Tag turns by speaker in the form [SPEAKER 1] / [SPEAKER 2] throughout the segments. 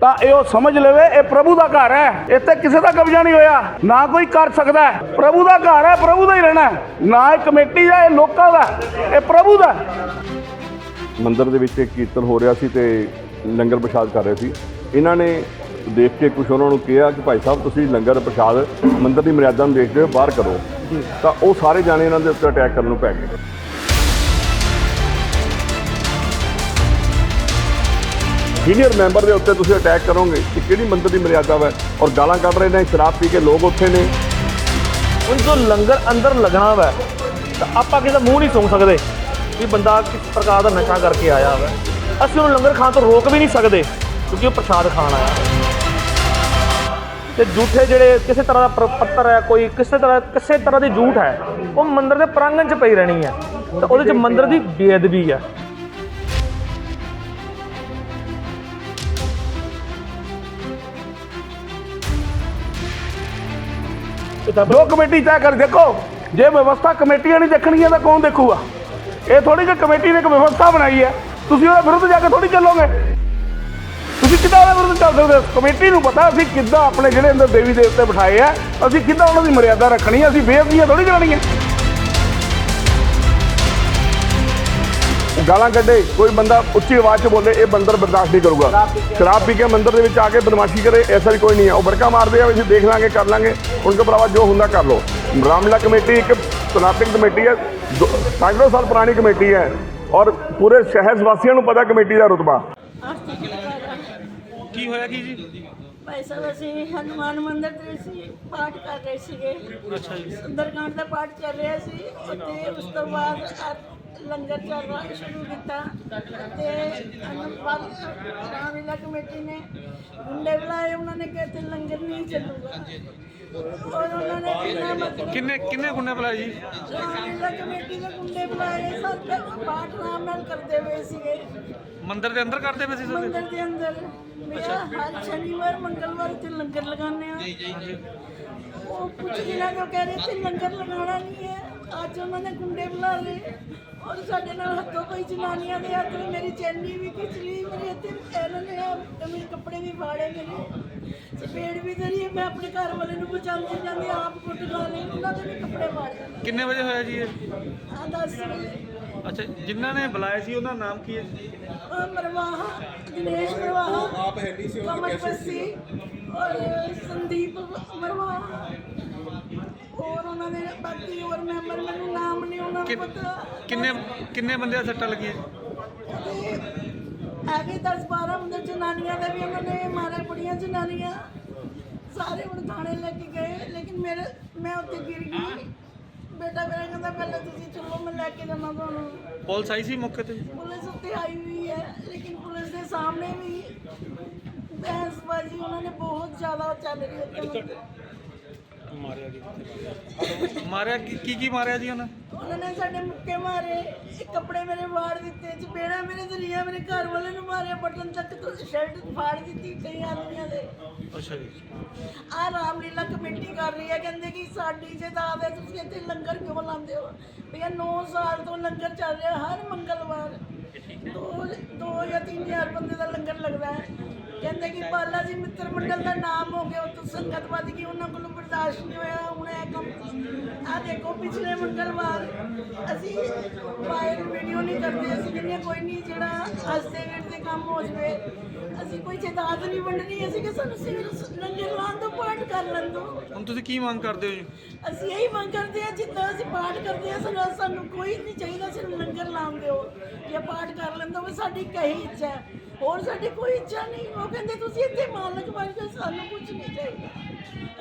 [SPEAKER 1] ਤਾਂ ਇਹ ਉਹ ਸਮਝ ਲਵੇ ਇਹ ਪ੍ਰਭੂ ਦਾ ਘਰ ਹੈ ਇੱਥੇ ਕਿਸੇ ਦਾ ਕਬਜ਼ਾ ਨਹੀਂ ਹੋਇਆ ਨਾ ਕੋਈ ਕਰ ਸਕਦਾ। ਪ੍ਰਭੂ ਦਾ ਘਰ ਹੈ ਪ੍ਰਭੂ ਦਾ ਹੀ ਰਹਿਣਾ। ਨਾ ਇਹ ਕਮੇਟੀ ਦਾ ਇਹ ਲੋਕਾਂ ਦਾ ਇਹ ਪ੍ਰਭੂ ਦਾ।
[SPEAKER 2] ਮੰਦਿਰ ਦੇ ਵਿੱਚ ਇੱਕ ਕੀਰਤਨ ਹੋ ਰਿਹਾ ਸੀ ਤੇ ਲੰਗਰ ਪ੍ਰਸ਼ਾਦ ਕਰ ਰਹੇ ਸੀ ਇਹਨਾਂ ਨੇ ਦੇਖ ਕੇ ਕੁਝ ਉਹਨਾਂ ਨੂੰ ਕਿਹਾ ਕਿ ਭਾਈ ਸਾਹਿਬ ਤੁਸੀਂ ਲੰਗਰ ਪ੍ਰਸ਼ਾਦ ਮੰਦਿਰ ਦੀ ਮਰਿਆਦਾ ਨੂੰ ਦੇਖਦੇ ਹੋ ਬਾਹਰ ਕਰੋ ਤਾਂ ਉਹ ਸਾਰੇ ਜਾਣੇ ਇਹਨਾਂ ਦੇ ਉੱਤੇ ਅਟੈਕ ਕਰਨ ਨੂੰ ਪੈ ਗਏ ਸੀਨੀਅਰ ਮੈਂਬਰ ਦੇ ਉੱਤੇ ਤੁਸੀਂ ਅਟੈਕ ਕਰੋਗੇ ਕਿ ਕਿਹੜੀ ਮੰਦਰ ਦੀ ਮਰਿਆਦਾ ਵਾ ਔਰ ਗਾਲਾਂ ਕੱਢ ਰਹੇ ਨੇ, ਸ਼ਰਾਬ ਪੀ ਕੇ ਲੋਕ ਉੱਥੇ ਨੇ।
[SPEAKER 3] ਹੁਣ ਜੋ ਲੰਗਰ ਅੰਦਰ ਲੱਗਣਾ ਵੈ, ਤਾਂ ਆਪਾਂ ਕਿਸੇ ਦਾ ਮੂੰਹ ਨਹੀਂ ਸੁਣ ਸਕਦੇ ਵੀ ਬੰਦਾ ਕਿਸ ਪ੍ਰਕਾਰ ਦਾ ਨਸ਼ਾ ਕਰਕੇ ਆਇਆ ਵਾ। ਅਸੀਂ ਉਹਨੂੰ ਲੰਗਰ ਖਾਣ ਤੋਂ ਰੋਕ ਵੀ ਨਹੀਂ ਸਕਦੇ, ਕਿਉਂਕਿ ਉਹ ਪ੍ਰਸ਼ਾਦ ਖਾਣ ਆਇਆ। ਤੇ ਝੂਠੇ ਜਿਹੜੇ ਕਿਸੇ ਤਰ੍ਹਾਂ ਦਾ ਪੱਤਰ ਹੈ, ਕੋਈ ਕਿਸੇ ਤਰ੍ਹਾਂ ਕਿਸੇ ਤਰ੍ਹਾਂ ਦੀ ਝੂਠ ਹੈ, ਉਹ ਮੰਦਰ ਦੇ ਪ੍ਰਾਂਗਣ 'ਚ ਪਈ ਰਹਿਣੀ ਹੈ। ਤਾਂ ਉਹਦੇ 'ਚ ਮੰਦਰ ਦੀ ਬੇਅਦਬੀ ਹੈ।
[SPEAKER 1] ਜੋ ਕਮੇਟੀ ਤੈਅ ਕਰ, ਦੇਖੋ, ਜੇ ਵਿਵਸਥਾ ਕਮੇਟੀਆਂ ਨਹੀਂ ਦੇਖਣਗੀਆਂ ਤਾਂ ਕੌਣ ਦੇਖੂਗਾ? ਇਹ ਥੋੜੀ ਕਿ ਕਮੇਟੀ ਨੇ ਇੱਕ ਵਿਵਸਥਾ ਬਣਾਈ ਹੈ। ਤੁਸੀਂ ਉਹਦੇ ਵਿਰੁੱਧ ਜਾ ਕੇ ਥੋੜੀ ਚੱਲੋਗੇ? ਤੁਸੀਂ ਕਿੱਦਾਂ ਉਹਦੇ ਵਿਰੁੱਧ ਚੱਲ ਸਕਦੇ ਹੋ? ਕਮੇਟੀ ਨੂੰ ਪਤਾ ਅਸੀਂ ਕਿੱਦਾਂ ਆਪਣੇ ਜਿਹੜੇ ਅੰਦਰ ਦੇਵੀ ਦੇਵਤੇ ਬਿਠਾਏ ਆ, ਅਸੀਂ ਕਿੱਦਾਂ ਉਹਨਾਂ ਦੀ ਮਰਿਆਦਾ ਰੱਖਣੀ ਹੈ ਅਸੀਂ ਬੇਅਦਬੀਆਂ ਥੋੜੀ ਕਰਨੀਆਂ ਗਾਲਾਂ ਕੱਢੇ ਕੋਈ ਬੰਦਾ ਉੱਚੀ ਆਵਾਜ਼ 'ਚ ਬੋਲੇ ਇਹ ਬੰਦਰ ਬਰਦਾਸ਼ਤ ਨਹੀਂ ਕਰੂਗਾ। ਸ਼ਰਾਬ ਪੀ ਕੇ ਮੰਦਰ ਦੇ ਵਿੱਚ ਆ ਕੇ ਬਦਮਾਸ਼ੀ ਕਰੇ ਐਸਾ ਵੀ ਕੋਈ ਨਹੀਂ ਹੈ। ਉਹ ਬੜਕਾ ਮਾਰਦੇ ਆ ਅਸੀਂ ਦੇਖ ਲਾਂਗੇ ਕਰ ਲਾਂਗੇ। ਉਹਨਾਂ ਭਰਾਵਾ ਜੋ ਹੁੰਦਾ ਕਰ ਲੋ ਰਾਮਲੀਲਾ ਕਮੇਟੀ ਇੱਕ ਸਨਾਤਨ ਕਮੇਟੀ ਹੈ ਦੋ- ਸੈਂਕੜੋਂ ਸਾਲ ਪੁਰਾਣੀ ਕਮੇਟੀ ਹੈ। ਔਰ ਪੂਰੇ ਸ਼ਹਿਰ ਵਾਸੀਆਂ ਨੂੰ ਪਤਾ ਕਮੇਟੀ ਦਾ ਰੁਤਬਾ।
[SPEAKER 3] ਕੀ ਹੋਇਆ ਕੀ ਜੀ?
[SPEAKER 4] ਭਾਈ ਸਾਹਿਬ ਅਸੀਂ ਹਨੂਮਾਨ ਮੰਦਿਰ ਦੇ ਸੀ ਪਾਠ ਕਰ ਰਹੇ ਸੀਗੇ।
[SPEAKER 3] ਅੱਛਾ ਜੀ।
[SPEAKER 4] ਸੁੰਦਰਕਾਂਡ ਦਾ ਪਾਠ ਕਰ ਰਿਹਾ ਸੀ। ਅਤੇ ਉਸ ਤੋਂ ਬਾਅਦ ਲੰਗਰ ਚੱਲਣਾ ਸ਼ੁਰੂ ਕੀਤਾ ਤੇ ਅਨੁਪਾਲ ਰਾਮਲੀਲਾ ਕਮੇਟੀ ਨੇ ਗੁੰਡੇ ਬੁਲਾਏ ਉਹਨਾਂ ਨੇ ਕਿਹਾ ਤੇ ਲੰਗਰ ਨਹੀਂ ਚੱਲੂਗਾ। ਔਰ ਉਹਨਾਂ ਨੇ ਕਿੰਨਾ ਮਤਲਬ
[SPEAKER 3] ਕਿੰਨੇ ਕਿੰਨੇ ਗੁੰਨੇ ਬੁਲਾਏ ਜੀ?
[SPEAKER 4] ਰਾਮਲੀਲਾ ਕਮੇਟੀ ਦੇ ਗੁੰਡੇ ਬੁਲਾਏ ਸਭ ਪਾਠ ਆਰਾਮ ਨਾਲ ਕਰਦੇ ਹੋਏ ਸੀਗੇ।
[SPEAKER 3] ਮੰਦਿਰ ਦੇ ਅੰਦਰ ਕਰਦੇ ਪਏ ਸੀ
[SPEAKER 4] ਮੰਦਿਰ ਦੇ ਅੰਦਰ। ਮੇਰਾ ਹਰ ਸ਼ਨੀਵਾਰ ਮੰਗਲਵਾਰ ਤੇ ਲੰਗਰ ਲਗਾਉਂਦੇ ਆ ਉਹ ਕੁਝ ਦਿਨਾਂ ਤੋਂ ਕਹਿ ਰਹੇ ਸੀ ਲੰਗਰ ਲਗਾਉਣਾ ਨਹੀਂ ਹੈ। ਅੱਜ ਉਹਨਾਂ ਨੇ ਗੁੰਡੇ ਬੁਲਾ ਲਏ ਔਰ ਸਾਡੇ ਨਾਲ ਹੱਥੋਂ ਕੋਈ ਜਨਾਨੀਆਂ ਦੇ ਹੱਥ ਵਿੱਚ ਮੇਰੀ ਚੈਨੀ ਵੀ ਖਿੱਚ ਲਈ ਮੇਰੇ ਇੱਥੇ ਇਹਨਾਂ ਨੇ ਆਪ- ਮੇਰੇ ਕੱਪੜੇ ਵੀ ਫਾੜੇ ਮੇਰੇ। ਚਪੇੜ ਵੀ ਹੈ। ਮੈਂ ਆਪਣੇ ਘਰ ਵਾਲੇ ਨੂੰ ਬਚਾਉਂਦੀ ਜਾਂਦੀ ਆਪ ਕੁੱਟ ਖਾ ਲਈ ਉਹਨਾਂ ਦੇ ਵੀ ਕੱਪੜੇ ਫਾੜੇ
[SPEAKER 3] ਕਿੰਨੇ ਵਜੇ ਹੋਇਆ ਜੀ ਇਹ?
[SPEAKER 4] ਆ ਦੱਸ ਵਜੇ।
[SPEAKER 3] ਅੱਛਾ ਜਿਨ੍ਹਾਂ ਨੇ ਬੁਲਾਇਆ ਸੀ ਉਹਦਾ ਨਾਮ ਕੀ ਹੈ?
[SPEAKER 4] ਮਰਵਾਹਾ ਦਿਨੇਸ਼ ਮਰਵਾਹਾ ਆਪ ਹੈਡੀ ਸੀ ਕਮਲ ਪੱਸੀ ਔਰ ਸੰਦੀਪ ਮਰਵਾਹਾ। ਔਰ ਉਹਨਾਂ ਦੇ ਬਾਕੀ ਹੋਰ ਮੈਂਬਰ ਮੈਨੂੰ ਨਾਮ ਨਹੀਂ ਉਹਨਾਂ ਨੂੰ
[SPEAKER 3] ਕਿ-
[SPEAKER 4] ਪਤਾ।
[SPEAKER 3] ਕਿੰਨੇ ਕਿੰਨੇ ਬੰਦੇ ਸੱਟਾਂ ਲੱਗੀਆਂ?
[SPEAKER 4] ਹੈਗੇ 10 12 ਹੁੰਦੇ ਜਨਾਨੀਆਂ ਦੇ ਵੀ ਉਹਨਾਂ ਨੇ ਮਾਰੇ ਬੜੀਆਂ ਜਨਾਨੀਆਂ। ਸਾਰੇ ਹੁਣ ਥਾਣੇ ਲੈ ਕੇ ਗਏ। ਲੇਕਿਨ ਮੇਰੇ ਮੈਂ ਉੱਥੇ ਗਿਰ ਗਈ। ਬੇਟਾ ਮੇਰਾ ਕਹਿੰਦਾ ਪਹਿਲਾਂ ਤੁਸੀਂ ਚੱਲੋ ਮੈਂ ਲੈ ਕੇ ਜਾਵਾਂ ਤੁਹਾਨੂੰ।
[SPEAKER 3] ਪੁਲਿਸ ਆਈ ਸੀ ਮੌਕੇ ਤੇ?
[SPEAKER 4] ਪੁਲਿਸ ਉੱਤੇ ਆਈ ਹੋਈ ਹੈ ਲੇਕਿਨ ਪੁਲਿਸ ਦੇ ਸਾਹਮਣੇ ਵੀ ਬਹਿਸਬਾਜ਼ੀ ਉਹਨਾਂ ਨੇ ਬਹੁਤ ਜ਼ਿਆਦਾ ਚੱਲ ਰਹੀ ਹੈ
[SPEAKER 3] ਮਾਰਿਆ ਕੀ ਕੀ- ਕੀ ਮਾਰਿਆ ਜੀ ਉਹਨਾਂ?
[SPEAKER 4] ਉਹਨਾਂ ਨੇ ਸਾਡੇ ਮੁੱਕੇ ਮਾਰੇ ਇਹ ਕੱਪੜੇ ਮੇਰੇ ਵਾੜ ਦਿੱਤੇ ਚਪੇੜਾ ਮੇਰੇ ਦਰੀਆ ਮੇਰੇ ਘਰ ਵਾਲੇ ਨੂੰ ਮਾਰਿਆ ਬਟਨ ਤੱਕ ਤੋਂ ਸ਼ਰਟ ਫਾੜ ਦਿੱਤੀ ਕਈ ਆਦਮੀਆਂ ਦੇ।
[SPEAKER 3] ਅੱਛਾ ਜੀ।
[SPEAKER 4] ਆ ਰਾਮਲੀਲਾ ਕਮੇਟੀ ਕਰ ਰਹੀ ਹੈ ਕਹਿੰਦੇ ਕਿ ਸਾਡੀ ਜਦਾਦ ਹੈ ਤੁਸੀਂ ਇੱਥੇ ਲੰਗਰ ਕਿਉਂ ਲਾਉਂਦੇ ਹੋ? ਭਈਆ 9 ਸਾਲ ਤੋਂ ਲੰਗਰ ਚੱਲ ਰਿਹਾ ਹਰ ਮੰਗਲਵਾਰ। ਦੋ ਦੋ ਜਾਂ ਤਿੰਨ ਹਜ਼ਾਰ ਬੰਦੇ ਦਾ ਲੰਗਰ ਲੱਗਦਾ ਹੈ। ਕਹਿੰਦੇ ਕਿ ਬਾਲਾ ਜੀ ਮਿੱਤਰ ਮੰਡਲ ਦਾ ਨਾਮ ਹੋ ਗਿਆ ਉਹ ਸੰਗਤ ਵੱਧ ਗਈ ਉਹਨਾਂ ਕੋਲੋਂ ਬਰਦਾਸ਼ਤ ਨਹੀਂ ਹੋਇਆ ਹੁਣ ਇਹ ਕੰਮ ਆ ਦੇਖੋ ਪਿਛਲੇ ਮੰਗਲਵਾਰ ਅਸੀਂ ਵਾਇਰਲ ਵੀਡੀਓ ਨਹੀਂ ਕਰਦੇ ਅਸੀਂ ਕਹਿੰਦੇ ਕੋਈ ਨਹੀਂ ਜਿਹੜਾ ਹੱਸਦੇ ਖੇਡਦੇ ਕੰਮ ਹੋ ਜਵੇ ਅਸੀਂ ਕੋਈ ਜਦਾਦ ਨਹੀਂ ਵੰਡਣੀ ਅਸੀਂ ਕਿ ਸਾਨੂੰ ਸਿਰ ਲੰਗਰ ਲਾਉਣ ਤੋਂ ਪਾਠ ਕਰ ਲੈਣ ਦਿਓ।
[SPEAKER 3] ਹੁਣ ਤੁਸੀਂ ਕੀ ਮੰਗ ਕਰਦੇ ਹੋ ਜੀ?
[SPEAKER 4] ਅਸੀਂ ਇਹੀ ਮੰਗ ਕਰਦੇ ਹਾਂ ਜਿੱਦਾਂ ਅਸੀਂ ਪਾਠ ਕਰਦੇ ਹਾਂ ਸਾਨੂੰ ਸਾਨੂੰ ਕੋਈ ਨਹੀਂ ਚਾਹੀਦਾ ਸਿਰਫ ਲੰਗਰ ਲਾਉਣ ਦਿਓ ਜਾਂ ਪਾਠ ਕਰ ਲੈਂਦਾ ਉਹ ਸਾਡੀ ਕਹੀ ਇੱਛਾ ਹੈ। ਹੋਰ ਸਾਡੀ ਕੋਈ ਇੱਛਾ ਨਹੀਂ ਉਹ ਕਹਿੰਦੇ ਤੁਸੀਂ ਇੱਥੇ ਮਾਲਕ ਬਣ ਕੇ ਸਾਨੂੰ ਕੁਝ ਨਹੀਂ ਚਾਹੀਦਾ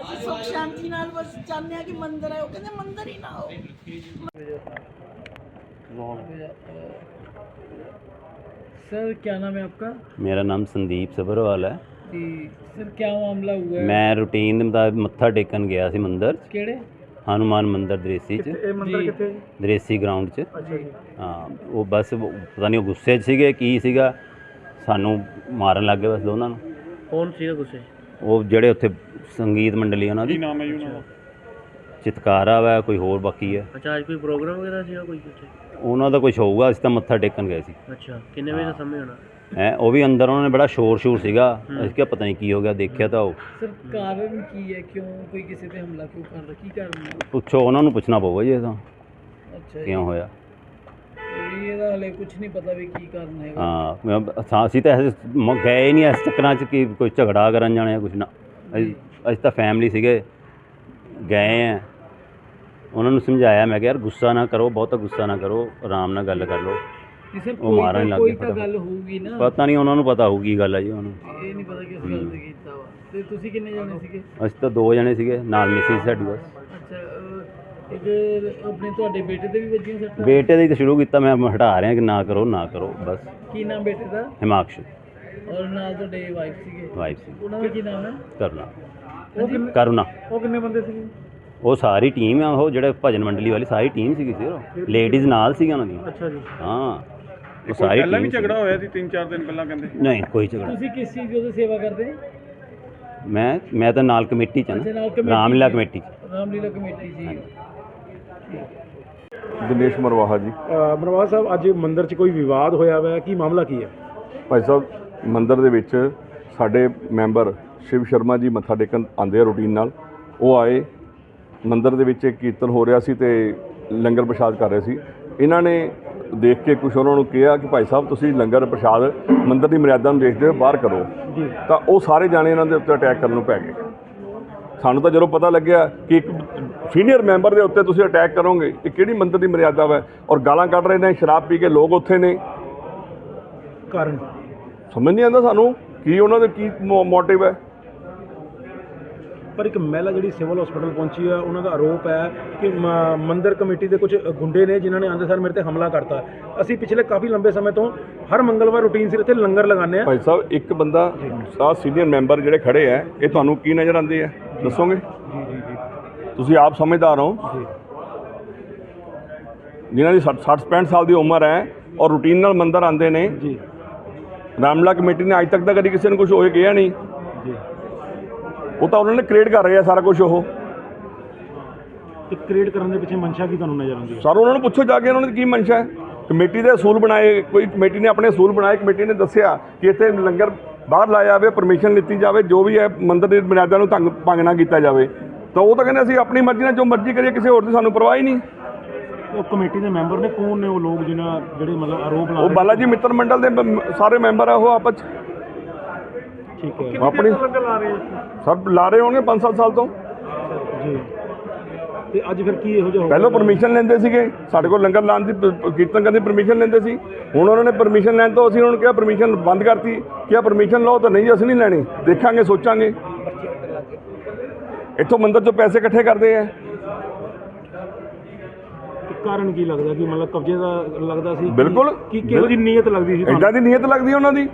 [SPEAKER 4] ਅਸੀਂ ਸੁਖ ਸ਼ਾਂਤੀ ਨਾਲ ਬਸ ਚਾਹੁੰਦੇ ਹਾਂ ਕਿ ਮੰਦਿਰ ਹੈ ਉਹ ਕਹਿੰਦੇ ਮੰਦਿਰ ਹੀ ਨਾ ਹੋ
[SPEAKER 5] सर क्या नाम है आपका
[SPEAKER 6] ਮੇਰਾ ਨਾਮ ਸੰਦੀਪ ਸਬਰਵਾਲ ਹੈ
[SPEAKER 5] जी सर क्या मामला हुआ है
[SPEAKER 6] ਮੈਂ ਰੂਟੀਨ ਦੇ ਮੁਤਾਬਿਕ ਮੱਥਾ ਟੇਕਣ ਗਿਆ ਸੀ ਮੰਦਿਰ 'ਚ
[SPEAKER 5] केड़े
[SPEAKER 6] ਹਨੂਮਾਨ ਮੰਦਿਰ ਦ੍ਰੇਸੀ 'ਚ
[SPEAKER 3] ਇਹ ਮੰਦਿਰ
[SPEAKER 5] ਜੀ।
[SPEAKER 3] ਕਿੱਥੇ
[SPEAKER 6] ਦ੍ਰੇਸੀ ਗਰਾਊਂਡ 'ਚ
[SPEAKER 3] ਅੱਛਾ ਜੀ
[SPEAKER 6] ਹਾਂ ਉਹ ਬਸ ਉਹ ਪਤਾ ਨਹੀਂ ਉਹ ਗੁੱਸੇ 'ਚ ਸੀਗੇ ਕੀ ਸੀਗਾ ਸਾਨੂੰ ਮਾਰਨ ਲੱਗ ਬਸ ਦੋਨਾਂ ਨੂੰ।
[SPEAKER 5] ਕੌਣ ਸੀਗਾ ਗੁੱਸੇ?
[SPEAKER 6] ਉਹ ਜਿਹੜੇ ਉੱਥੇ ਸੰਗੀਤ ਮੰਡਲੀ ਉਹਨਾਂ ਦੀ।
[SPEAKER 3] ਨਾਮ ਹੈ ਜੀ ਉਹਨਾਂ ਦਾ?
[SPEAKER 6] ਚਿਤਕਾਰਾ ਵਾ ਕੋਈ ਹੋਰ ਬਾਕੀ ਹੈ
[SPEAKER 5] ਅੱਛਾ ਅੱਜ ਕੋਈ ਪ੍ਰੋਗਰਾਮ ਵਗੈਰਾ ਸੀਗਾ ਕੋਈ ਉੱਥੇ?
[SPEAKER 6] ਉਹਨਾਂ ਦਾ ਕੁਝ ਹੋਊਗਾ ਅਸੀਂ ਤਾਂ ਮੱਥਾ ਟੇਕਣ ਗਏ ਸੀ।
[SPEAKER 5] ਅੱਛਾ ਕਿੰਨੇ ਵਜੇ ਸਮੇਂ ਹੋਣਾ?
[SPEAKER 6] ਹੈ ਉਹ ਵੀ ਅੰਦਰ ਉਹਨਾਂ ਨੇ ਬੜਾ ਸ਼ੋਰ ਸ਼ੋਰ ਸੀਗਾ। ਅਸੀਂ ਕਿਹਾ ਪਤਾ ਨਹੀਂ ਕੀ ਹੋ ਗਿਆ ਦੇਖਿਆ ਤਾਂ ਉਹ।
[SPEAKER 5] ਸਰ ਕਾਰਨ ਕੀ ਹੈ? ਕਿਉਂ ਕੋਈ ਕਿਸੇ ਤੇ ਹਮਲਾ ਕਿਉਂ ਕਰ ਰਿਹਾ ਕੀ ਕਾਰਨ
[SPEAKER 6] ਪੁੱਛੋ ਉਹਨਾਂ ਨੂੰ ਪੁੱਛਣਾ ਪਊਗਾ ਜੀ ਇਹ ਤਾਂ।
[SPEAKER 5] ਅੱਛਾ ਜੀ।
[SPEAKER 6] ਕਿਉਂ ਹੋਇਆ?
[SPEAKER 5] ਹਲੇ ਕੁਝ ਨਹੀਂ ਪਤਾ ਵੀ ਕੀ ਕਾਰਨ ਹੈਗਾ।
[SPEAKER 6] ਹਾਂ ਮੈਂ- ਅਸਾਂ- ਅਸੀਂ ਤਾਂ ਮ- ਗਏ ਹੀ ਨਹੀਂ ਇਸ ਚੱਕਰਾਂ 'ਚ ਕਿ ਕੋਈ ਝਗੜਾ ਕਰਨ ਜਾਣੇ ਕੁਝ ਨਾ। ਅਸੀਂ ਅਸੀਂ ਤਾਂ ਫੈਮਿਲੀ ਸੀਗੇ ਗਏ ਆ। ਉਹਨਾਂ ਨੂੰ ਸਮਝਾਇਆ ਮੈਂ ਕਿਹਾ ਯਾਰ ਗੁੱਸਾ ਨਾ ਕਰੋ ਬਹੁਤਾ ਗੁੱਸਾ ਨਾ ਕਰੋ ਆਰਾਮ ਨਾਲ ਗੱਲ ਕਰ ਲਓ। ਉਹ
[SPEAKER 5] ਕੋਈ
[SPEAKER 6] ਮਾਰਨ
[SPEAKER 5] ਤਾਂ-
[SPEAKER 6] ਲੱਗ
[SPEAKER 5] ਕੋਈ
[SPEAKER 6] ਗਏ
[SPEAKER 5] ਤਾਂ
[SPEAKER 6] ਫਟਾਫਟ।
[SPEAKER 5] ਗੱਲ ਹੋਊਗੀ ਨਾ।
[SPEAKER 6] ਪਤਾ ਨਹੀਂ ਉਹਨਾਂ ਨੂੰ ਪਤਾ ਹੋਊ ਕੀ ਗੱਲ ਹੈ ਜੀ ਉਹਨੂੰ।
[SPEAKER 5] ਇਹ ਨਹੀਂ ਪਤਾ ਕਿਸ ਗੱਲ ਤੇ ਕੀਤਾ ਵਾ। ਤੇ ਤੁਸੀਂ ਕਿੰਨੇ ਜਾਣੇ ਸੀਗੇ?
[SPEAKER 6] ਅਸੀਂ ਤਾਂ ਦੋ ਜਣੇ ਸੀਗੇ ਨਾਲ ਮਿਸਿਸ ਸਾਡੀ ਬਸ।
[SPEAKER 5] ਅੱਛਾ ਅਹ, ਇੱਕ ਆਪਣੇ ਤੁਹਾਡੇ ਬੇਟੇ ਤੇ ਵੀ ਵੱਜੀਆਂ ਸੱਟਾਂ?
[SPEAKER 6] ਬੇਟੇ ਦੀ ਤਾਂ ਸ਼ੁਰੂ ਕੀਤਾ ਮੈਂ ਹਟਾ ਰਿਹਾ ਕਿ ਨਾ ਕਰੋ ਨਾ ਕਰੋ ਬਸ।
[SPEAKER 5] ਕੀ ਨਾਮ ਬੇਟੇ ਦਾ?
[SPEAKER 6] ਹਿਮਾਕਸ਼।
[SPEAKER 5] ਔਰ ਨਾਲ ਤੁਹਾਡੇ ਵਾਈਫ ਸੀਗੇ?
[SPEAKER 6] ਵਾਈਫ ਸੀ।
[SPEAKER 5] ਉਹਨਾਂ ਦਾ ਕੀ ਨਾਮ ਹੈ?
[SPEAKER 6] ਕਰਨਾ ਕਰੁਣਾ।
[SPEAKER 5] ਉਹ ਕਿੰਨੇ ਬੰਦੇ ਸੀਗੇ?
[SPEAKER 6] ਉਹ ਸਾਰੀ ਟੀਮ ਆ ਉਹ ਜਿਹੜੇ ਭਜਨ ਮੰਡਲੀ ਵਾਲੀ ਸਾਰੀ ਟੀਮ ਸੀਗੀ ਸੀ ਉਹ। ਲੇਡੀਜ਼ ਨਾਲ ਸੀਗਾ ਉਹਨਾਂ ਦੀਆਂ।
[SPEAKER 5] ਅੱਛਾ ਜੀ।
[SPEAKER 6] ਹਾਂ ਉਹ ਸਾਰੀ
[SPEAKER 1] ਪਹਿਲਾਂ ਵੀ
[SPEAKER 6] ਟੀਮ
[SPEAKER 1] ਝਗੜਾ ਹੋਇਆ ਸੀ 3-4 ਦਿਨ ਪਹਿਲਾਂ ਕਹਿੰਦੇ।
[SPEAKER 6] ਨਹੀਂ ਕੋਈ ਝਗੜਾ
[SPEAKER 5] ਤੁਸੀਂ ਕਿਸ ਚੀਜ਼ ਦੀ ਉਹਦੀ ਸੇਵਾ ਕਰਦੇ?
[SPEAKER 6] ਮੈਂ ਮੈਂ ਤਾਂ ਨਾਲ ਕਮੇਟੀ ਚ ਹਾਂ
[SPEAKER 5] ਅੱਛਾ, ਨਾਲ
[SPEAKER 6] ਨਾ
[SPEAKER 5] ਕਮੇਟੀ
[SPEAKER 6] ਰਾਮਲੀਲਾ
[SPEAKER 5] ਚ।
[SPEAKER 6] ਕਮੇਟੀ ਚ।
[SPEAKER 5] ਰਾਮਲੀਲਾ ਕਮੇਟੀ ਜੀ।
[SPEAKER 2] ਦਿਨੇਸ਼ ਮਰਵਾਹਾ ਜੀ।
[SPEAKER 7] ਮਨਵਾਸ ਸਾਹਿਬ ਅੱਜ ਮੰਦਿਰ 'ਚ ਕੋਈ ਵਿਵਾਦ ਹੋਇਆ ਹੋਇਆ? ਕੀ ਮਾਮਲਾ ਕੀ ਹੈ?
[SPEAKER 2] ਭਾਈ ਸਾਹਿਬ ਮੰਦਿਰ ਦੇ ਵਿੱਚ ਸਾਡੇ ਮੈਂਬਰ ਸ਼ਿਵ ਸ਼ਰਮਾ ਜੀ ਮੱਥਾ ਟੇਕਣ ਆਉਂਦੇ ਆ ਰੂਟੀਨ ਨਾਲ। ਉਹ ਆਏ ਮੰਦਿਰ ਦੇ ਵਿੱਚ ਇੱਕ ਕੀਰਤਨ ਹੋ ਰਿਹਾ ਸੀ ਤੇ ਲੰਗਰ ਪ੍ਰਸ਼ਾਦ ਕਰ ਰਹੇ ਸੀ। ਇਹਨਾਂ ਨੇ ਦੇਖ ਕੇ ਕੁਝ ਉਹਨਾਂ ਨੂੰ ਕਿਹਾ ਕਿ ਭਾਈ ਸਾਹਿਬ ਤੁਸੀਂ ਲੰਗਰ ਪ੍ਰਸ਼ਾਦ ਮੰਦਿਰ ਦੀ ਮਰਿਆਦਾ ਨੂੰ ਦੇਖਦੇ ਹੋ ਬਾਹਰ ਕਰੋ। ਤਾਂ ਉਹ ਸਾਰੇ ਜਾਣੇ ਇਹਨਾਂ ਦੇ ਉੱਤੇ ਅਟੈਕ ਕਰਨ ਨੂੰ ਪੈ ਗਏ। ਸਾਨੂੰ ਤਾਂ ਜਦੋਂ ਪਤਾ ਲੱਗਿਆ ਕਿ ਇੱਕ ਸੀਨੀਅਰ ਮੈਂਬਰ ਦੇ ਉੱਤੇ ਤੁਸੀਂ ਅਟੈਕ ਕਰੋਗੇ ਇਹ ਕਿਹੜੀ ਮੰਦਿਰ ਦੀ ਮਰਿਆਦਾ ਵਾ? ਔਰ ਗਾਲਾਂ ਕੱਢ ਰਹੇ ਨੇ ਸ਼ਰਾਬ ਪੀ ਕੇ ਲੋਕ ਉੱਥੇ ਨੇ।
[SPEAKER 7] ਕਾਰਨ?
[SPEAKER 2] ਸਮਝ ਨਹੀਂ ਆਉਂਦਾ ਸਾਨੂੰ ਕੀ ਉਹਨਾਂ ਦੇ ਕੀ ਮੋਟਿਵ ਹੈ?
[SPEAKER 7] ਪਰ ਇੱਕ ਮਹਿਲਾ ਜਿਹੜੀ ਸਿਵਲ ਹਸਪੀਟਲ ਪਹੁੰਚੀ ਹੈ ਉਹਨਾਂ ਦਾ ਆਰੋਪ ਹੈ ਕਿ ਮੰਦਿਰ ਕਮੇਟੀ ਦੇ ਕੁਝ ਗੁੰਡੇ ਨੇ ਜਿਨ੍ਹਾਂ ਨੇ ਆਂਦੇ ਸਾਰ ਮੇਰੇ ਤੇ ਹਮਲਾ ਕਰਤਾ। ਅਸੀਂ ਪਿਛਲੇ ਕਾਫੀ ਲੰਬੇ ਸਮੇਂ ਤੋਂ ਹਰ ਮੰਗਲਵਾਰ ਰੂਟੀਨ ਸਿਰ ਇੱਥੇ ਲੰਗਰ ਲਗਾਉਂਦੇ ਆ
[SPEAKER 2] ਭਾਈ ਸਾਹਿਬ ਇੱਕ ਬੰਦਾ ਆ ਸੀਨੀਅਰ ਮੈਂਬਰ ਜਿਹੜੇ ਖੜੇ ਆ ਇਹ ਤੁਹਾਨੂੰ ਕੀ ਨਜ਼ਰ ਆਉਂਦੇ ਆ? ਦੱਸੋਗੇ?
[SPEAKER 7] ਜੀ ਜੀ ਜੀ।
[SPEAKER 2] ਤੁਸੀਂ ਆਪ ਸਮਝਦਾਰ ਹੋ।
[SPEAKER 7] ਜੀ।
[SPEAKER 2] ਜਿਨ੍ਹਾਂ ਦੀ 60 65 ਸਾਲ ਦੀ ਉਮਰ ਹੈ ਔਰ ਰੂਟੀਨ ਨਾਲ ਮੰਦਰ ਆਉਂਦੇ ਨੇ।
[SPEAKER 7] ਜੀ।
[SPEAKER 2] ਰਾਮਲਾ ਕਮੇਟੀ ਨੇ ਅੱਜ ਤੱਕ ਤਾਂ ਕਦੀ ਕਿਸੇ ਨੂੰ ਕੁਝ ਹੋਏ ਗਿਆ ਨਹੀਂ।
[SPEAKER 7] ਜੀ।
[SPEAKER 2] ਉਹ ਤਾਂ ਉਹਨਾਂ ਨੇ ਕ੍ਰੀਏਟ ਕਰ ਰਹੇ ਆ ਸਾਰਾ ਕੁਝ ਉਹ।
[SPEAKER 7] ਤੇ ਕ੍ਰੀਏਟ ਕਰਨ ਦੇ ਪਿੱਛੇ ਮਨਸ਼ਾ ਕੀ ਤੁਹਾਨੂੰ ਨਜ਼ਰ ਆਉਂਦੀ ਹੈ?
[SPEAKER 2] ਸਰ ਉਹਨਾਂ ਨੂੰ ਪੁੱਛੋ ਜਾ ਕੇ ਉਹਨਾਂ ਦੀ ਕੀ ਮਨਸ਼ਾ ਹੈ। ਕਮੇਟੀ ਦੇ ਅਸੂਲ ਬਣਾਏ ਕੋਈ ਕਮੇਟੀ ਨੇ ਆਪਣੇ ਅਸੂਲ ਬਣਾਏ ਕਮੇਟੀ ਨੇ ਦੱਸਿਆ ਕਿ ਇੱਥੇ ਲੰਗਰ ਬਾਹਰ ਲਾਇਆ ਜਾਵੇ ਪਰਮਿਸ਼ਨ ਲਿੱਤੀ ਜਾਵੇ ਜੋ ਵੀ ਹੈ ਮੰਦਰ ਦੀ ਮਰਿਆਦਾ ਨੂੰ ਤੰਗ ਭੰਗ ਨਾ ਕੀਤਾ ਜਾਵੇ। ਤਾਂ ਉਹ ਤਾਂ ਕਹਿੰਦੇ ਅਸੀਂ ਆਪਣੀ ਮਰਜ਼ੀ ਨਾਲ ਜੋ ਮਰਜ਼ੀ ਕਰੀਏ ਕਿਸੇ ਹੋਰ ਦੀ ਸਾਨੂੰ ਪਰਵਾਹ ਹੀ ਨਹੀਂ।
[SPEAKER 7] ਉਹ ਕਮੇਟੀ ਦੇ ਮੈਂਬਰ ਨੇ ਕੌਣ ਨੇ ਉਹ ਲੋਕ ਜਿਨ੍ਹਾਂ ਜਿਹੜੇ ਮਤਲਬ ਆਰੋਪ ਲਾ
[SPEAKER 2] ਉਹ
[SPEAKER 7] ਰਹੇ
[SPEAKER 2] ਬਾਲਾ ਜੀ ਮਿੱਤਰ ਮੰਡਲ ਦੇ ਮ- ਸਾਰੇ ਮੈਂਬਰ ਆ ਉਹ ਆਪਸ 'ਚ।
[SPEAKER 7] ਠੀਕ ਹੈ।
[SPEAKER 2] ਆਪਣੀ ਸਭ ਲਾ ਰਹੇ ਹੋਣਗੇ 5-7 ਸਾਲ ਤੋਂ।
[SPEAKER 7] ਜੀ। ਤੇ ਅੱਜ ਫਿਰ ਕੀ ਇਹੋ ਜਿਹਾ ਹੋ
[SPEAKER 2] ਪਹਿਲਾਂ? ਪਰਮਿਸ਼ਨ ਲੈਂਦੇ ਸੀਗੇ। ਸਾਡੇ ਕੋਲ ਲੰਗਰ ਲਾਉਣ ਦੀ ਪ- ਕੀਰਤਨ ਕਰਨ ਦੀ ਪਰਮਿਸ਼ਨ ਲੈਂਦੇ ਸੀ। ਹੁਣ ਉਹਨਾਂ ਨੇ ਪਰਮਿਸ਼ਨ ਲੈਣ ਤੋਂ ਅਸੀਂ ਉਹਨਾਂ ਨੂੰ ਕਿਹਾ ਪਰਮਿਸ਼ਨ ਬੰਦ ਕਰਤੀ। ਕਿਹਾ ਪਰਮਿਸ਼ਨ ਲਓ ਤਾਂ ਨਹੀਂ ਅਸੀਂ ਨਹੀਂ ਲੈਣੀ। ਦੇਖਾਂਗੇ ਸੋਚਾਂਗੇ। ਇੱਥੋਂ ਮੰਦਰ ਚੋਂ ਪੈਸੇ ਇਕੱਠੇ ਕਰਦੇ ਆ।
[SPEAKER 7] ਤੇ ਕਾਰਨ ਕੀ ਲੱਗਦਾ? ਕਿ ਮਤਲਬ ਕਬਜ਼ੇ ਦਾ ਲੱਗਦਾ ਸੀ ਕਿ-
[SPEAKER 2] ਬਿਲਕੁਲ।
[SPEAKER 7] ਕੀ ਕਿਹੋ ਜੀ ਨੀਅਤ ਲੱਗਦੀ ਸੀ ਤੁਹਾਨੂੰ?
[SPEAKER 2] ਦੀ ਨੀਅਤ ਲੱਗਦੀ ਹੈ ਉਹਨਾਂ ਦੀ।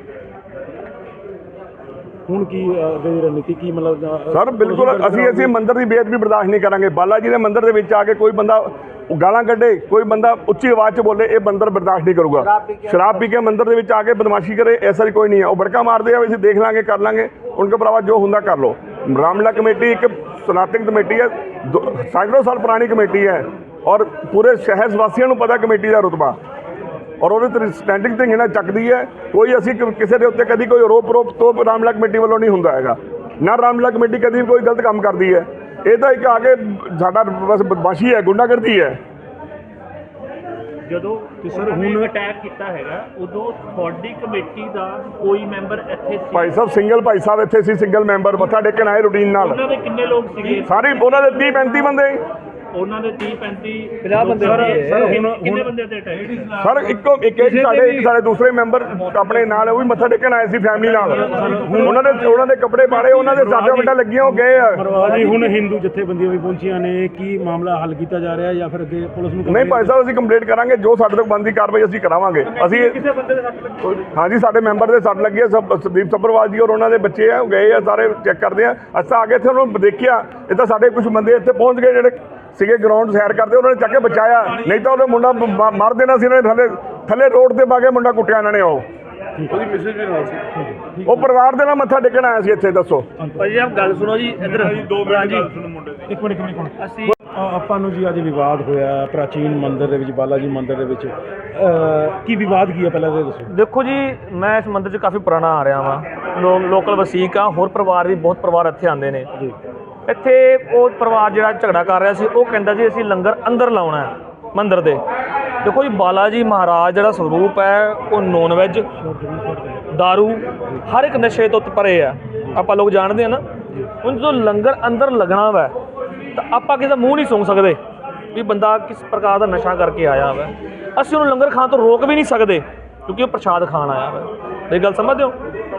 [SPEAKER 7] ਹੁਣ ਕੀ ਅੱਗੇ ਦੀ ਰਣਨੀਤੀ ਕੀ ਮਤਲਬ
[SPEAKER 2] ਸਰ ਬਿਲਕੁਲ ਅਸੀਂ ਅਸੀਂ ਮੰਦਰ ਦੀ ਬੇਅਦਬੀ ਬਰਦਾਸ਼ਤ ਨਹੀਂ ਕਰਾਂਗੇ। ਬਾਲਾ ਜੀ ਦੇ ਮੰਦਰ ਦੇ ਵਿੱਚ ਆ ਕੇ ਕੋਈ ਬੰਦਾ ਗਾਲਾਂ ਕੱਢੇ ਕੋਈ ਬੰਦਾ ਉੱਚੀ ਆਵਾਜ਼ 'ਚ ਬੋਲੇ ਇਹ ਮੰਦਰ ਬਰਦਾਸ਼ਤ ਨਹੀਂ ਕਰੂਗਾ। ਸ਼ਰਾਬ ਪੀ ਕੇ ਮੰਦਰ ਦੇ ਵਿੱਚ ਆ ਕੇ ਬਦਮਾਸ਼ੀ ਕਰੇ ਐਸਾ ਹੀ ਕੋਈ ਨਹੀਂ ਹੈ। ਉਹ ਬੜਕਾ ਮਾਰਦੇ ਆ ਅਸੀਂ ਦੇਖ ਲਾਂਗੇ ਕਰ ਲਾਂਗੇ। ਉਨਕੇ ਭਰਾਵਾ ਜੋ ਹੁੰਦਾ ਕਰ ਲੋ ਰਾਮਲਾ ਕਮੇਟੀ ਇੱਕ ਸਨਾਤਨ ਕਮੇਟੀ ਹੈ ਦੋ- ਸੈਂਕੜੋਂ ਸਾਲ ਪੁਰਾਣੀ ਕਮੇਟੀ ਹੈ। ਔਰ ਪੂਰੇ ਸ਼ਹਿਰ ਵਾਸੀਆਂ ਨੂੰ ਪਤਾ ਕਮੇਟੀ ਦਾ ਰੁਤਬਾ। ਔਰ ਉਹਦੇ ਤੇ ਸਟੈਂਡਿੰਗ ਤੇ ਇਹਨਾਂ ਚੱਕਦੀ ਹੈ। ਕੋਈ ਅਸੀਂ ਕਿਸੇ ਦੇ ਉੱਤੇ ਕਦੀ ਕੋਈ ਆਰੋਪ ਰੋਪ ਤੋਂ ਰਾਮਲਾ ਕਮੇਟੀ ਵੱਲੋਂ ਨਹੀਂ ਹੁੰਦਾ ਹੈਗਾ। ਨਾ ਰਾਮਲਾ ਕਮੇਟੀ ਕਦੀ ਕੋਈ ਗਲਤ ਕੰਮ ਕਰਦੀ ਹੈ। ਇਹ ਤਾਂ ਇੱਕ ਆ ਕੇ ਸਾਡਾ ਬਸ ਬਦਮਾਸ਼ੀ ਹੈ ਗੁੰਡਾਗਰਦੀ ਹੈ।
[SPEAKER 8] ਜਦੋਂ
[SPEAKER 7] ਸਰ ਹੁਣ-
[SPEAKER 8] ਅਟੈਕ ਕੀਤਾ ਹੈਗਾ ਉਦੋਂ ਤੁਹਾਡੀ ਕਮੇਟੀ ਦਾ ਕੋਈ ਮੈਂਬਰ ਇੱਥੇ ਸੀ?
[SPEAKER 2] ਭਾਈ ਸਾਹਿਬ ਸਿੰਗਲ ਭਾਈ ਸਾਹਿਬ ਇੱਥੇ ਸੀ ਸਿੰਗਲ ਮੈਂਬਰ ਮੱਥਾ ਟੇਕਣ ਆਏ ਰੂਟੀਨ ਨਾਲ।
[SPEAKER 8] ਉਹਨਾਂ ਦੇ ਕਿੰਨੇ ਲੋਕ ਸੀਗੇ?
[SPEAKER 2] ਸਾਰੇ ਉਹਨਾਂ ਦੇ 30 35 ਬੰਦੇ।
[SPEAKER 8] ਉਹਨਾਂ ਦੇ 30 35
[SPEAKER 5] 50 ਬੰਦੇ
[SPEAKER 8] ਲੋਕ
[SPEAKER 5] ਸੀਗੇ।
[SPEAKER 8] ਸੀਗੇ।
[SPEAKER 7] ਸਰ, ਹੁਣ-
[SPEAKER 8] ਕਿੰਨੇ- ਬੰਦੇ ਤੇ ਅਟੈਕ
[SPEAKER 2] ਸਰ ਇੱਕੋ ਇੱਕ ਇੱਕ ਸਾਡੇ ਇੱਕ ਸਾਡੇ ਦੂਸਰੇ ਮੈਂਬਰ ਆਪਣੇ ਨਾਲ ਉਹ ਵੀ ਮੱਥਾ ਟੇਕਣ ਆਏ ਸੀ ਫੈਮਿਲੀ ਨਾਲ। ਉਹਨਾਂ ਦੇ ਉਹਨਾਂ ਦੇ ਕੱਪੜੇ ਪਾੜੇ ਉਹਨਾਂ ਦੇ ਸਾਡਾ ਵੱਡਾ ਲੱਗੀਆਂ ਉਹ ਗਏ ਆ।
[SPEAKER 7] ਜੀ ਹੁਣ ਹਿੰਦੂ ਜਥੇਬੰਦੀਆਂ ਵੀ ਪਹੁੰਚੀਆਂ ਨੇ ਕੀ ਮਾਮਲਾ ਹੱਲ ਕੀਤਾ ਜਾ ਰਿਹਾ ਜਾਂ ਫਿਰ ਅੱਗੇ ਪੁਲਿਸ ਨੂੰ
[SPEAKER 2] ਨਹੀਂ ਭਾਈ ਸਾਹਿਬ ਅਸੀਂ ਕੰਪਲੀਟ ਕਰਾਂਗੇ ਜੋ ਸਾਡੇ ਤੋਂ ਬਣਦੀ ਕਾਰਵਾਈ ਅਸੀਂ ਕਰਾਵਾਂਗੇ। ਅਸੀਂ
[SPEAKER 8] ਕਿਸੇ ਬੰਦੇ ਦੇ ਸੱਟ ਲੱਗੀ?
[SPEAKER 2] ਹਾਂਜੀ ਸਾਡੇ ਮੈਂਬਰ ਦੇ ਸੱਟ ਲੱਗੀ ਹੈ ਸਭ ਸੰਦੀਪ ਸੱਭਰਵਾਲ ਜੀ ਔਰ ਉਹਨਾਂ ਦੇ ਬੱਚੇ ਆ ਉਹ ਗਏ ਆ ਸਾਰੇ ਚੈੱਕ ਕਰਦੇ ਆ। ਅਸੀਂ ਤਾਂ ਆ ਕੇ ਇੱਥੇ ਉਹਨਾਂ ਨੂੰ ਦੇਖਿਆ ਇਹ ਤਾਂ ਸਾਡੇ ਕੁਝ ਬੰਦੇ ਇੱਥੇ ਪਹੁੰਚ ਗਏ ਜਿਹੜੇ ਸੀਗੇ ਗਰਾਊਂਡ ਸੈਰ ਕਰਦੇ ਉਹਨਾਂ ਨੇ ਚੱਕ ਕੇ ਬਚਾਇਆ। ਨਹੀਂ ਤਾਂ ਉਹਨੇ ਮੁੰਡਾ ਮਾਰ ਦੇਣਾ ਸੀ ਇਹਨਾਂ ਨੇ ਥੱਲੇ ਥੱਲੇ ਰੋਡ ਤੇ ਪਾ ਕੇ ਮੁੰਡਾ ਕੁੱਟਿਆ ਇਹਨਾਂ ਨੇ ਉਹ।
[SPEAKER 1] ਉਹਦੀ ਮਿਸਿਸ ਵੀ ਨਾਲ ਸੀ।
[SPEAKER 2] ਉਹ ਪਰਿਵਾਰ ਦੇ ਨਾਲ ਮੱਥਾ ਟੇਕਣ ਆਇਆ ਸੀ ਇੱਥੇ ਦੱਸੋ।
[SPEAKER 3] ਭਾਜੀ ਆਪ ਗੱਲ ਸੁਣੋ ਜੀ ਇੱਧਰ। ਦੋ ਮਿੰਟ ਗੱਲ ਸੁਣੋ
[SPEAKER 7] ਇੱਕ ਮਿੰਟ ਇੱਕ ਮਿੰਟ ਇੱਕ ਮਿੰਟ।
[SPEAKER 3] ਅਸੀਂ
[SPEAKER 7] ਆਪਾਂ ਨੂੰ ਜੀ ਅੱਜ ਵਿਵਾਦ ਹੋਇਆ ਪ੍ਰਾਚੀਨ ਮੰਦਿਰ ਦੇ ਵਿੱਚ ਬਾਲਾ ਜੀ ਮੰਦਿਰ ਦੇ ਵਿੱਚ। ਕੀ ਵਿਵਾਦ ਕੀ ਹੈ? ਪਹਿਲਾਂ ਇਹ ਦੱਸੋ।
[SPEAKER 3] ਦੇਖੋ ਜੀ ਮੈਂ ਇਸ ਮੰਦਿਰ 'ਚ ਕਾਫੀ ਪੁਰਾਣਾ ਆ ਰਿਹਾ ਵਾਂ। ਲੋਕਲ ਵਸੀਕ ਆ ਹੋਰ ਪਰਿਵਾਰ ਵੀ ਬਹੁਤ ਪਰਿਵਾਰ ਇੱਥੇ ਆਉਂਦੇ ਨੇ।
[SPEAKER 7] ਜੀ।
[SPEAKER 3] ਇੱਥੇ ਉਹ ਪਰਿਵਾਰ ਜਿਹੜਾ ਝਗੜਾ ਕਰ ਰਿਹਾ ਸੀ, ਉਹ ਕਹਿੰਦਾ ਜੀ ਅਸੀਂ ਲੰਗਰ ਅੰਦਰ ਲਾਉਣਾ ਹੈ, ਮੰਦਿਰ ਦੇ। ਦੇਖੋ ਜੀ ਬਾਲਾ ਜੀ ਮਹਾਰਾਜ ਜਿਹੜਾ ਸਰੂਪ ਹੈ, ਉਹ ਨੌਨ ਵੈਜ दारू ਹਰ ਇੱਕ ਨਸ਼ੇ ਤੋਂ ਪਰੇ ਆ ਆਪਾਂ ਲੋਕ ਜਾਣਦੇ ਆ ਨਾ, ਹੁਣ ਜਦੋਂ ਲੰਗਰ ਅੰਦਰ ਲੱਗਣਾ ਵਾ, ਤਾਂ ਆਪਾਂ ਕਿਸੇ ਦਾ ਮੂੰਹ ਨਹੀਂ ਸੁਣ ਸਕਦੇ ਵੀ ਬੰਦਾ ਕਿਸ ਪ੍ਰਕਾਰ ਦਾ ਨਸ਼ਾ ਕਰਕੇ ਆਇਆ ਵਾ। ਅਸੀਂ ਉਹਨੂੰ ਲੰਗਰ ਖਾਣ ਤੋਂ ਰੋਕ ਵੀ ਨਹੀਂ ਸਕਦੇ, ਕਿਉਂਕਿ ਉਹ ਪ੍ਰਸ਼ਾਦ ਖਾਣ ਆਇਆ ਵਾ। ਇਹ ਗੱਲ ਸਮਝਦੇ ਹੋ?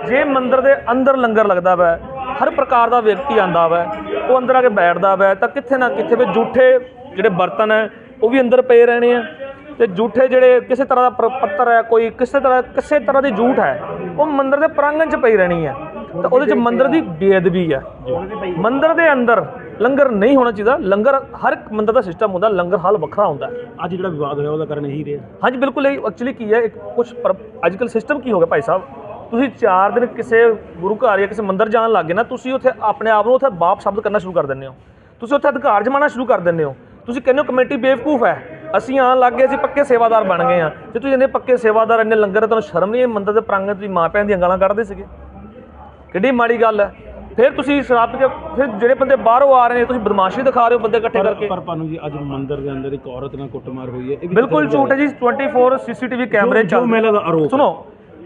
[SPEAKER 3] ਜੇ ਮੰਦਿਰ ਦੇ ਅੰਦਰ ਲੰਗਰ ਲੱਗਦਾ ਵਾ ਹਰ ਪ੍ਰਕਾਰ ਦਾ ਵਿਅਕਤੀ ਆਂਦਾ ਵਾ ਉਹ ਅੰਦਰ ਆ ਕੇ ਬੈਠਦਾ ਵਾ ਤਾਂ ਕਿੱਥੇ ਨਾ ਕਿੱਥੇ ਵੀ ਝੂਠੇ ਜਿਹੜੇ ਬਰਤਨ ਹੈ ਉਹ ਵੀ ਅੰਦਰ ਪਏ ਰਹਿਣੇ ਆ। ਤੇ ਝੂਠੇ ਜਿਹੜੇ ਕਿਸੇ ਤਰ੍ਹਾਂ ਦਾ ਪੱਤਰ ਹੈ ਕੋਈ ਕਿਸੇ ਤਰ੍ਹਾਂ ਕਿਸੇ ਤਰ੍ਹਾਂ ਦੀ ਝੂਠ ਹੈ ਉਹ ਮੰਦਿਰ ਦੇ ਪ੍ਰਾਂਗਣ 'ਚ ਪਈ ਰਹਿਣੀ ਹੈ ਤਾਂ ਉਹਦੇ 'ਚ ਮੰਦਿਰ ਦੀ ਬੇਅਦਬੀ ਹੈ ਮੰਦਿਰ ਦੇ ਅੰਦਰ ਲੰਗਰ ਨਹੀਂ ਹੋਣਾ ਚਾਹੀਦਾ ਲੰਗਰ ਹਰ ਇੱਕ ਮੰਦਿਰ ਦਾ ਸਿਸਟਮ ਹੁੰਦਾ ਲੰਗਰ ਹਾਲ ਵੱਖਰਾ ਹੁੰਦਾ।
[SPEAKER 7] ਅੱਜ ਜਿਹੜਾ ਵਿਵਾਦ ਹੋਇਆ ਉਹਦਾ ਕਾਰਨ ਇਹੀ ਰਿਹਾ।
[SPEAKER 3] ਹਾਂਜੀ ਬਿਲਕੁਲ ਇਹ ਐਕਚੁਅਲੀ ਕੀ ਹੈ ਇੱਕ ਕੁਝ ਅੱਜ ਕੱਲ ਸਿਸਟਮ ਕੀ ਹੋ ਗਿਆ ਭਾਈ ਸਾਹਿਬ? ਤੁਸੀਂ 4 ਦਿਨ ਕਿਸੇ ਗੁਰੂ ਘਰ ਜਾਂ ਕਿਸੇ ਮੰਦਿਰ ਜਾਣ ਲੱਗੇ ਨਾ ਤੁਸੀਂ ਉੱਥੇ ਆਪਣੇ ਆਪ ਨੂੰ ਉੱਥੇ ਬਾਪ ਸ਼ਬਦ ਕਰਨਾ ਸ਼ੁਰੂ ਕਰ ਦਿੰਦੇ ਹੋ। ਤੁਸੀਂ ਉੱਥੇ ਅਧਿਕਾਰ ਜਮਾਣਾ ਸ਼ੁਰੂ ਕਰ ਦਿੰਦੇ ਹੋ। ਤੁਸੀਂ ਕਹਿੰਦੇ ਹੋ ਕਮੇਟੀ ਬੇਵਕੂਫ ਹੈ। ਅਸੀਂ ਆਣ ਲੱਗ ਗਏ ਅਸੀਂ ਪੱਕੇ ਸੇਵਾਦਾਰ ਬਣ ਗਏ ਆ ਜੇ ਤੁਸੀਂ ਇੰਨੇ ਪੱਕੇ ਸੇਵਾਦਾਰ ਇੰਨੇ ਲੰਗਰ ਤੁਹਾਨੂੰ ਸ਼ਰਮ ਨਹੀਂ ਇਹ ਮੰਦਿਰ ਦੇ ਪ੍ਰਾਂਗਣ ਤੁਸੀਂ ਮਾਂ ਭੈਣ ਦੀਆਂ ਗਾਲਾਂ ਕੱਢਦੇ ਸੀਗੇ। ਕਿੱਡੀ ਮਾੜੀ ਗੱਲ ਹੈ। ਫਿਰ ਤੁਸੀਂ ਸ਼ਰਾਬ ਕੇ ਫਿਰ ਜਿਹੜੇ ਬੰਦੇ ਬਾਹਰੋਂ ਆ ਰਹੇ ਨੇ ਤੁਸੀਂ ਬਦਮਾਸ਼ੀ ਦਿਖਾ ਰਹੇ ਹੋ ਬੰਦੇ ਇਕੱਠੇ ਕਰਕੇ।
[SPEAKER 7] ਪਰ ਭਾਨੂੰ ਜੀ ਅੱਜ ਮੰਦਿਰ ਦੇ ਅੰਦਰ ਇੱਕ ਔਰਤ ਨਾਲ ਕੁੱਟਮਾਰ ਹੋਈ ਹੈ। ਇਹ ਵੀ
[SPEAKER 3] ਬਿਲਕੁਲ ਝੂਠ ਹੈ ਜੀ 24 ਸੀਸੀਟੀਵੀ ਕੈਮਰੇ
[SPEAKER 7] ਜੋ
[SPEAKER 3] ਚੱਲ
[SPEAKER 7] ਦਾ ਆਰੋਪ।
[SPEAKER 3] ਸੁਣੋ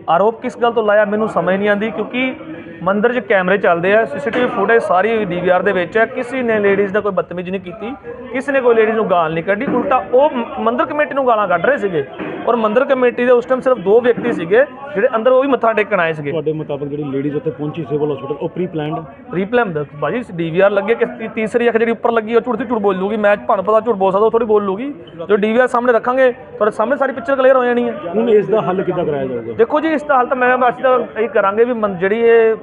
[SPEAKER 3] ਆਰੋਪ ਕਿਸ ਗੱਲ ਤੋਂ ਲਾਇਆ? ਮੈਨੂੰ ਸਮਝ ਨਹੀਂ ਆਂਦੀ ਕਿਉਂਕਿ ਮੰਦਰ 'ਚ ਕੈਮਰੇ ਚੱਲਦੇ ਆ, ਸੀਸੀਟੀਵੀ ਫੁਟੇਜ ਸਾਰੀ ਡੀਵੀਆਰ ਦੇ ਵਿੱਚ ਹੈ ਕਿਸੇ ਨੇ ਲੇਡੀਜ਼ ਦਾ ਕੋਈ ਬਦਤਮੀਜ਼ੀ ਨਹੀਂ ਕੀਤੀ, ਕਿਸੇ ਨੇ ਕੋਈ ਲੇਡੀਜ਼ ਨੂੰ ਗਾਲ ਨਹੀਂ ਕੱਢੀ। ਉਲਟਾ ਉਹ ਮੰਦਰ ਕਮੇਟੀ ਨੂੰ ਗਾਲਾਂ ਕੱਢ ਰਹੇ ਸੀਗੇ। ਔਰ ਮੰਦਿਰ ਕਮੇਟੀ ਦੇ ਉਸ ਟਾਈਮ ਸਿਰਫ ਦੋ ਵਿਅਕਤੀ ਸੀਗੇ ਜਿਹੜੇ ਅੰਦਰ ਉਹ ਵੀ ਮੱਥਾ ਟੇਕਣ ਆਏ ਸੀਗੇ।
[SPEAKER 7] ਤੁਹਾਡੇ ਮੁਤਾਬਕ ਜਿਹੜੀ ਲੇਡੀਜ਼ ਉੱਥੇ ਪਹੁੰਚੀ ਸਿਵਲ ਹਸਪੀਟਲ ਉਹ ਪ੍ਰੀ ਪਲਾਨਡ
[SPEAKER 3] ਰੀਪਲੈਮ ਦਾ ਬਾਜੀ ਡੀਵੀਆਰ ਲੱਗੇ ਕਿ ਤੀ- ਤੀਸਰੀ ਅੱਖ ਜਿਹੜੀ ਉੱਪਰ ਲੱਗੀ ਉਹ ਝੂਠ ਦੀ ਝੂਠ ਬੋਲ ਲੂਗੀ ਮੈਚ ਭਾਣ ਪਤਾ ਝੂਠ ਬੋਲ ਸਕਦਾ ਉਹ ਥੋੜੀ ਬੋਲ ਲੂਗੀ। ਜੋ ਡੀਵੀਆਰ ਸਾਹਮਣੇ ਰੱਖਾਂਗੇ ਤੁਹਾਡੇ ਸਾਹਮਣੇ ਸਾਰੀ ਪਿਕਚਰ ਕਲੀਅਰ ਹੋ ਜਾਣੀ ਹੈ।
[SPEAKER 7] ਹੁਣ ਇਸ ਦਾ ਹੱਲ ਕਿੱਦਾਂ ਕਰਾਇਆ ਜਾਊਗਾ?
[SPEAKER 3] ਦੇਖੋ ਜੀ ਇਸ ਦਾ ਹਾਲ ਤਾਂ ਮੈਂ ਅਸੀਂ ਤਾਂ ਇਹ ਕਰਾਂਗੇ ਵੀ ਮੰ- ਜਿਹੜੀ ਇਹ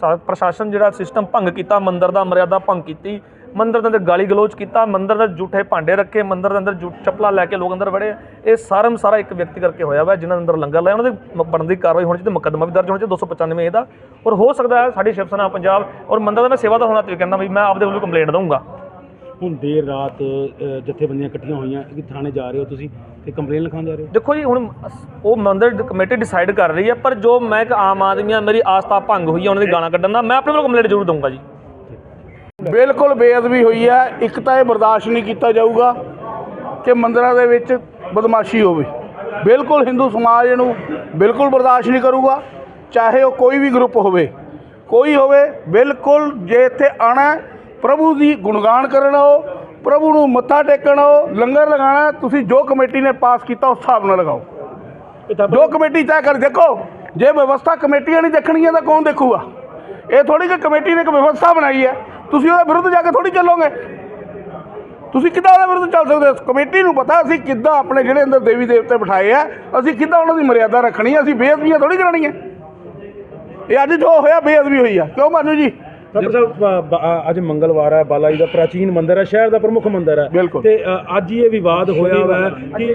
[SPEAKER 3] ਸਾ- ਪ੍ਰਸ਼ਾਸਨ ਜਿਹੜਾ ਸਿਸਟਮ ਭੰਗ ਕੀਤਾ ਮੰਦਿਰ ਦਾ ਮਰਿਆਦਾ ਭੰਗ ਕੀਤੀ ਮੰਦਿਰ ਦੇ ਅੰਦਰ ਗਾਲੀ ਗਲੋਚ ਕੀਤਾ ਮੰਦਿਰ ਦੇ ਝੂਠੇ ਭਾਂਡੇ ਰੱਖੇ ਮੰਦਿਰ ਦੇ ਅੰਦਰ ਝੂਠ ਚੱਪਲਾਂ ਲੈ ਕੇ ਲੋਕ ਅੰਦਰ ਵੜੇ। ਇਹ ਸਾਰਮ ਸਾਰਾ ਇੱਕ ਵਿਅਕਤੀ ਕਰਕੇ ਹੋਇਆ ਵਾ ਜਿਨ੍ਹਾਂ ਦੇ ਅੰਦਰ ਲੰਗਰ ਲਾਇਆ। ਉਹਨਾਂ ਦੇ ਬਣਦੀ ਕਾਰਵਾਈ ਹੋਣੀ ਚਾਹੀਦੀ ਮੁਕੱਦਮਾ ਵੀ ਦਰਜ ਹੋਣਾ ਚਾਹੀਦਾ 295 ਇਹਦਾ। ਔਰ ਹੋ ਸਕਦਾ ਹੈ ਸਾਡੀ ਸ਼ਿਵ ਸੈਨਾ ਪੰਜਾਬ ਔਰ ਮੰਦਿਰ ਦਾ ਮੈਂ ਸੇਵਾ ਦਾ ਹੋਣਾ ਤੇ ਕਹਿੰਦਾ ਵੀ ਮੈਂ ਆਪਦੇ ਵੱਲੋਂ ਕੰਪਲੇਂਟ ਦਊਂਗਾ।
[SPEAKER 7] ਹੁਣ ਦੇਰ ਰਾਤ ਜਥੇਬੰਦੀਆਂ ਇਕੱਠੀਆਂ ਹੋਈਆਂ ਕਿ ਥਾਣੇ ਜਾ ਰਹੇ ਹੋ ਤੁਸੀਂ ਤੇ ਕੰਪਲੇਨ ਲਿਖਾਉਣ ਜਾ ਰਹੇ ਹੋ?
[SPEAKER 3] ਦੇਖੋ ਜੀ ਹੁਣ ਉਹ ਮੰਦਿਰ ਕਮੇਟੀ ਡਿਸਾਈਡ ਕਰ ਰਹੀ ਹੈ ਪਰ ਜੋ ਮੈਂ ਇੱਕ ਆਮ ਆਦਮੀ ਆ ਮੇਰੀ ਆਸਥਾ ਭੰਗ ਹੋਈ ਹੈ ਉਹਨਾਂ ਦੀ ਗਾਲਾਂ ਕੱਢਣ ਦਾ ਮੈਂ ਆਪਣੇ ਵੱਲੋਂ ਕੰਪਲੇਂਟ ਜ਼ਰੂਰ ਦਊਂਗਾ ਜੀ।
[SPEAKER 1] ਬਿਲਕੁਲ ਬੇਅਦਬੀ ਹੋਈ ਹੈ। ਇੱਕ ਤਾਂ ਇਹ ਬਰਦਾਸ਼ਤ ਨਹੀਂ ਕੀਤਾ ਜਾਊਗਾ ਕਿ ਮੰਦਿਰਾਂ ਦੇ ਵਿੱਚ ਬਦਮਾਸ਼ੀ ਹੋਵੇ। ਬਿਲਕੁਲ ਹਿੰਦੂ ਸਮਾਜ ਇਹਨੂੰ ਬਿਲਕੁਲ ਬਰਦਾਸ਼ਤ ਨਹੀਂ ਕਰੂਗਾ। ਚਾਹੇ ਉਹ ਕੋਈ ਵੀ ਗਰੁੱਪ ਹੋਵੇ। ਕੋਈ ਹੋਵੇ ਬਿਲਕੁਲ ਜੇ ਇੱਥੇ ਆਣਾ ਹੈ, ਪ੍ਰਭੂ ਦੀ ਗੁਣਗਾਨ ਕਰਨ ਆਓ ਪ੍ਰਭੂ ਨੂੰ ਮੱਥਾ ਟੇਕਣ ਆਓ ਲੰਗਰ ਲਗਾਣਾ ਹੈ, ਤੁਸੀਂ ਜੋ ਕਮੇਟੀ ਨੇ ਪਾਸ ਕੀਤਾ ਉਸ ਹਿਸਾਬ ਨਾਲ ਲਗਾਓ। ਜੋ ਕਮੇਟੀ ਤੈਅ ਕਰ ਦੇਖੋ ਜੇ ਵਿਵਸਥਾ ਕਮੇਟੀਆਂ ਨਹੀਂ ਦੇਖਣਗੀਆਂ ਤਾਂ ਕੌਣ ਦੇਖੂਗਾ? ਇਹ ਥੋੜੀ ਕਿ ਕਮੇਟੀ ਨੇ ਇੱਕ ਵਿਵਸਥਾ ਬਣਾਈ ਹੈ। ਤੁਸੀਂ ਉਹਦੇ ਵਿਰੁੱਧ ਜਾ ਕੇ ਥੋੜੀ ਚੱਲੋਗੇ? ਤੁਸੀਂ ਕਿੱਦਾਂ ਉਹਦੇ ਵਿਰੁੱਧ ਚੱਲ ਸਕਦੇ ਹੋ? ਕਮੇਟੀ ਨੂੰ ਪਤਾ ਅਸੀਂ ਕਿੱਦਾਂ ਆਪਣੇ ਜਿਹੜੇ ਅੰਦਰ ਦੇਵੀ ਦੇਵਤੇ ਬਿਠਾਏ ਆ ਅਸੀਂ ਕਿੱਦਾਂ ਉਹਨਾਂ ਦੀ ਮਰਿਆਦਾ ਰੱਖਣੀ ਅਸੀਂ ਬੇਅਦਬੀਆਂ ਥੋੜੀ ਕਰਨੀਆਂ ਇਹ ਅੱਜ ਜੋ ਹੋਇਆ ਬੇਅਦਬੀ ਹੋਈ ਆ। ਕਿਉਂ ਮਾਨੂ ਜੀ?
[SPEAKER 7] ਡਾਕਟਰ ਸਾਹਿਬ ਅੱਜ ਮੰਗਲਵਾਰ ਹੈ ਬਾਲਾ ਜੀ ਦਾ ਪ੍ਰਾਚੀਨ ਮੰਦਿਰ ਹੈ ਸ਼ਹਿਰ ਦਾ ਪ੍ਰਮੁੱਖ ਮੰਦਿਰ ਹੈ।
[SPEAKER 1] ਬਿਲਕੁਲ।
[SPEAKER 7] ਤੇ ਅੱਜ ਇਹ ਵਿਵਾਦ ਹੋਇਆ ਵਾ ਕਿ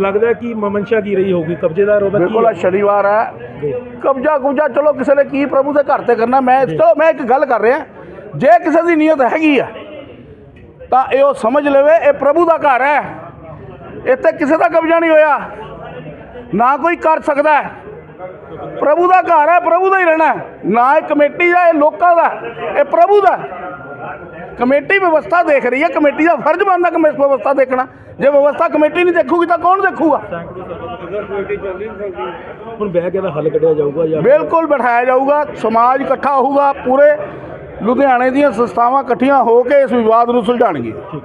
[SPEAKER 7] ਲੱਗਦਾ ਕਿ ਮਮਨਸ਼ਾ ਕੀ ਰਹੀ ਹੋਊਗੀ ਕਬਜ਼ੇਦਾਰ ਕੀ
[SPEAKER 1] ਬਿਲਕੁਲ ਅੱਜ ਸ਼ਨੀਵਾਰ ਹੈ। ਕਬਜ਼ਾ ਕੁਬਜ਼ਾ ਚਲੋ ਕਿਸੇ ਨੇ ਕੀ ਪ੍ਰਭੂ ਦੇ ਘਰ ਤੇ ਕਰਨਾ ਮੈਂ ਚਲੋ ਮੈਂ ਇੱਕ ਗੱਲ ਕਰ ਰਿਹਾ। ਜੇ ਕਿਸੇ ਦੀ ਨੀਅਤ ਹੈਗੀ ਆ ਤਾਂ ਇਹ ਉਹ ਸਮਝ ਲਵੇ ਇਹ ਪ੍ਰਭੂ ਦਾ ਘਰ ਹੈ। ਇੱਥੇ ਕਿਸੇ ਦਾ ਕਬਜ਼ਾ ਨਹੀਂ ਹੋਇਆ। ਨਾ ਕੋਈ ਕਰ ਸਕਦਾ। ਪ੍ਰਭੂ ਦਾ ਘਰ ਹੈ ਪ੍ਰਭੂ ਦਾ ਹੀ ਰਹਿਣਾ। ਨਾ ਇਹ ਕਮੇਟੀ ਦਾ ਇਹ ਲੋਕਾਂ ਦਾ ਇਹ ਪ੍ਰਭੂ ਦਾ। ਕਮੇਟੀ ਵਿਵਸਥਾ ਦੇਖ ਰਹੀ ਹੈ। ਕਮੇਟੀ ਦਾ ਫਰਜ਼ ਬਣਦਾ ਕਿ ਵਿਵਸਥਾ ਦੇਖਣਾ। ਜੇ ਵਿਵਸਥਾ ਕਮੇਟੀ ਨਹੀਂ ਦੇਖੂਗੀ ਤਾਂ ਕੌਣ ਦੇਖੂਗਾ?
[SPEAKER 7] ਹੁਣ ਬਹਿ ਕੇ ਦਾ ਹੱਲ ਕੱਢਿਆ ਜਾਊਗਾ ਜਾਂ
[SPEAKER 1] ਬਿਲਕੁਲ ਬਿਠਾਇਆ ਜਾਊਗਾ। ਸਮਾਜ ਇਕੱਠਾ ਹੋਊਗਾ ਪੂਰੇ। ਲੁਧਿਆਣੇ ਦੀਆਂ ਸੰਸਥਾਵਾਂ ਇਕੱਠੀਆਂ ਹੋ ਕੇ ਇਸ ਵਿਵਾਦ ਨੂੰ ਸੁਲਝਾਉਣਗੀਆਂ।